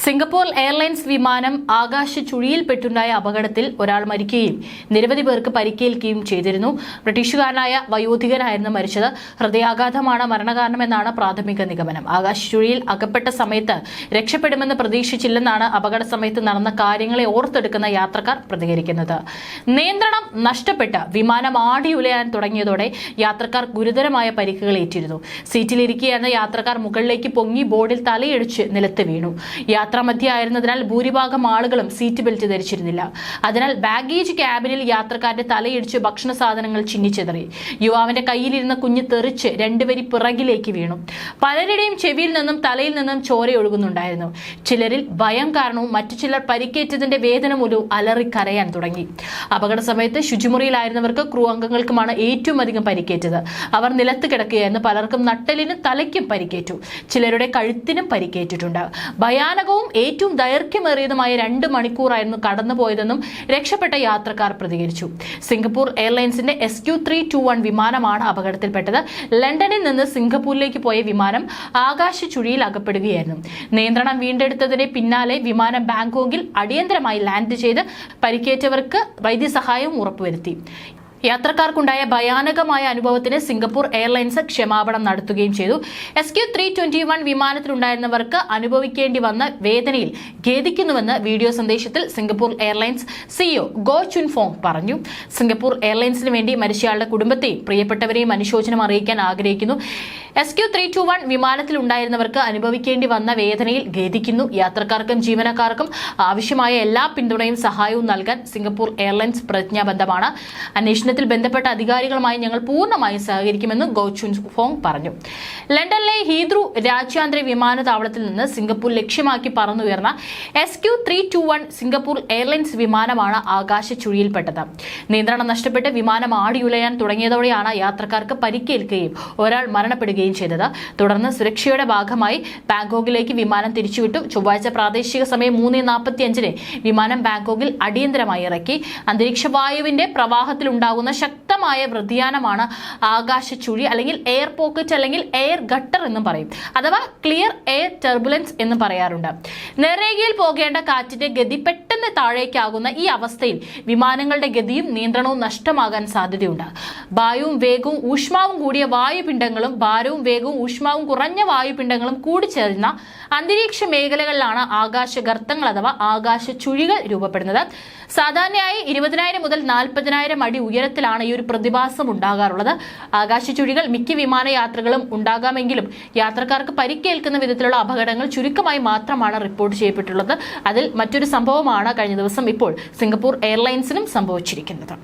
Singapore airlines വിമാനം ആകാശ ചുഴിയിൽപ്പെട്ടുണ്ടായ അപകടത്തിൽ ഒരാൾ മരിക്കുകയും നിരവധി പേർക്ക് പരിക്കേൽക്കുകയും ചെയ്തിരുന്നു. ബ്രിട്ടീഷുകാരനായ വയോധികനായിരുന്നു മരിച്ചത്. ഹൃദയാഘാതമാണ് മരണകാരണമെന്നാണ് പ്രാഥമിക നിഗമനം. ആകാശ ചുഴിയിൽ അകപ്പെട്ട സമയത്ത് രക്ഷപ്പെടുമെന്ന് പ്രതീക്ഷിച്ചില്ലെന്നാണ് അപകട സമയത്ത് നടന്ന കാര്യങ്ങളെ ഓർത്തെടുക്കുന്ന യാത്രക്കാർ പ്രതികരിക്കുന്നത്. നിയന്ത്രണം നഷ്ടപ്പെട്ട് വിമാനം ആടിയുലയാൻ തുടങ്ങിയതോടെ യാത്രക്കാർ ഗുരുതരമായ പരിക്കുകൾ ഏറ്റിരുന്നു സീറ്റിലിരിക്കുകയെന്ന യാത്രക്കാർ മുകളിലേക്ക് പൊങ്ങി ബോർഡിൽ തലയിടിച്ച് നിലത്ത് വീണു. യാത്രാമധ്യ ആയിരുന്നതിനാൽ ഭൂരിഭാഗം ആളുകളും സീറ്റ് ബെൽറ്റ് ധരിച്ചിരുന്നില്ല. അതിനാൽ ബാഗേജ് ക്യാബിനിൽ യാത്രക്കാരുടെ തലയിടിച്ച് ഭക്ഷണ സാധനങ്ങൾ ചിന്നിച്ചെതറി. യുവാവിന്റെ കയ്യിലിരുന്ന കുഞ്ഞ് തെറിച്ച് രണ്ടുപേരി പിറകിലേക്ക് വീണു. പലരുടെയും ചെവിയിൽ നിന്നും തലയിൽ നിന്നും ചോര ഒഴുകുന്നുണ്ടായിരുന്നു. ചിലരിൽ ഭയം കാരണവും മറ്റു ചിലർ പരിക്കേറ്റതിന്റെ വേദന മൂലവും അലറി കരയാൻ തുടങ്ങി. അപകട സമയത്ത് ശുചിമുറിയിലായിരുന്നവർക്ക് ക്രൂ അംഗങ്ങൾക്കുമാണ് ഏറ്റവും അധികം പരിക്കേറ്റത്. അവർ നിലത്ത് കിടക്കുകയായിരുന്നു. പലർക്കും നട്ടലിനും തലയ്ക്കും പരിക്കേറ്റു. ചിലരുടെ കഴുത്തിനും പരിക്കേറ്റിട്ടുണ്ട്. ഭയാനകവും ഏറ്റവും ദൈർഘ്യമേറിയതുമായ രണ്ട് മണിക്കൂറായിരുന്നു കടന്നുപോയതെന്നും രക്ഷപ്പെട്ട യാത്രക്കാർ പ്രതികരിച്ചു. Singapore എയർലൈൻസിന്റെ S Q three two one വിമാനമാണ് അപകടത്തിൽപ്പെട്ടത്. ലണ്ടനിൽ നിന്ന് സിംഗപ്പൂരിലേക്ക് പോയ വിമാനം ആകാശ ചുഴിയിൽ അകപ്പെടുകയായിരുന്നു. നിയന്ത്രണം വീണ്ടെടുത്തതിന് പിന്നാലെ വിമാനം ബാങ്കോക്കിൽ അടിയന്തരമായി ലാൻഡ് ചെയ്ത് പരിക്കേറ്റവർക്ക് വൈദ്യസഹായവും ഉറപ്പുവരുത്തി. യാത്രക്കാർക്കുണ്ടായ ഭയാനകമായ അനുഭവത്തിന് സിംഗപ്പൂർ എയർലൈൻസ് ക്ഷമാപണം നടത്തുകയും ചെയ്തു. S Q three twenty one വിമാനത്തിലുണ്ടായിരുന്നവർക്ക് അനുഭവിക്കേണ്ടി വന്ന വേദനയിൽ ഖേദിക്കുന്നുവെന്ന് വീഡിയോ സന്ദേശത്തിൽ Singapore airlines CEO Goh Choon Phong പറഞ്ഞു. സിംഗപ്പൂർ എയർലൈൻസിന് വേണ്ടി മരിച്ചയാളുടെ കുടുംബത്തെയും പ്രിയപ്പെട്ടവരെയും അനുശോചനം അറിയിക്കാൻ ആഗ്രഹിക്കുന്നു. S Q three two one വിമാനത്തിലുണ്ടായിരുന്നവർക്ക് അനുഭവിക്കേണ്ടി വന്ന വേദനയിൽ ഖേദിക്കുന്നു. യാത്രക്കാർക്കും ജീവനക്കാർക്കും ആവശ്യമായ എല്ലാ പിന്തുണയും സഹായവും നൽകാൻ സിംഗപ്പൂർ എയർലൈൻസ് പ്രതിജ്ഞാബദ്ധമാണ്. അന്വേഷണത്തിൽ ബന്ധപ്പെട്ട അധികാരികളുമായി ഞങ്ങൾ പൂർണമായും സഹകരിക്കുമെന്ന് ഗോചുൻ ഫോങ് പറഞ്ഞു. ലണ്ടനിലെ ഹീദ്രു രാജ്യാന്തര വിമാനത്താവളത്തിൽ നിന്ന് സിംഗപ്പൂർ ലക്ഷ്യമാക്കി പറന്നുയർന്ന S Q three two one Singapore airlines വിമാനമാണ് ആകാശ ചുഴിയിൽപ്പെട്ടത് നിയന്ത്രണം നഷ്ടപ്പെട്ട് വിമാനം ആടിയുലയാൻ തുടങ്ങിയതോടെയാണ് യാത്രക്കാർക്ക് പരിക്കേൽക്കുകയും ഒരാൾ മരണപ്പെടുകയും ചെയ്തത്. തുടർന്ന് സുരക്ഷയുടെ ഭാഗമായി ബാങ്കോക്കിലേക്ക് വിമാനം തിരിച്ചുവിട്ടു. ചൊവ്വാഴ്ച പ്രാദേശിക സമയം മൂന്ന് നാൽപ്പത്തി അഞ്ചിന് വിമാനം ബാങ്കോക്കിൽ അടിയന്തരമായി ഇറക്കി. അന്തരീക്ഷ വായുവിന്റെ പ്രവാഹത്തിൽ ഉണ്ടാകുന്ന ശക്തമായ വ്യതിയാനമാണ് ആകാശ ചുഴി അല്ലെങ്കിൽ എയർ പോക്കറ്റ് അല്ലെങ്കിൽ എയർ ഗട്ടർ എന്നും പറയും. അഥവാ ക്ലിയർ എയർ ടെർബുലൻസ് എന്ന് പറയാറുണ്ട്. നെറേഗിയിൽ പോകേണ്ട കാറ്റിന്റെ ഗതി പെട്ടെന്ന് താഴേക്കാകുന്ന ഈ അവസ്ഥയിൽ വിമാനങ്ങളുടെ ഗതിയും നിയന്ത്രണവും നഷ്ടമാകാൻ സാധ്യതയുണ്ട്. വായുവും വേഗവും ഊഷ്മാവും കൂടിയ വായുപിണ്ഡങ്ങളും ഭാരവും വേഗവും ഊഷ്മാവും കുറഞ്ഞ വായുപിണ്ഡങ്ങളും കൂടിച്ചേർന്ന അന്തരീക്ഷ മേഖലകളിലാണ് ആകാശ ഗർത്തങ്ങൾ അഥവാ ആകാശ ചുഴികൾ രൂപപ്പെടുന്നത്. സാധാരണയായി ഇരുപതിനായിരം മുതൽ നാൽപ്പതിനായിരം അടി ഉയരത്തിലാണ് ഈ ഒരു പ്രതിഭാസം ഉണ്ടാകാറുള്ളത്. ആകാശ ചുഴികൾ മിക്ക വിമാനയാത്രകളും ഉണ്ടാകാമെങ്കിലും യാത്രക്കാർക്ക് പരിക്കേൽക്കുന്ന വിധത്തിലുള്ള അപകടങ്ങൾ ചുരുക്കമായി മാത്രമാണ് റിപ്പോർട്ട് ചെയ്യപ്പെട്ടിട്ടുള്ളത് അതിൽ മറ്റൊരു സംഭവമാണ് കഴിഞ്ഞ ദിവസം ഇപ്പോൾ സിംഗപ്പൂർ എയർലൈൻസിനും സംഭവിച്ചിരിക്കുന്നത്.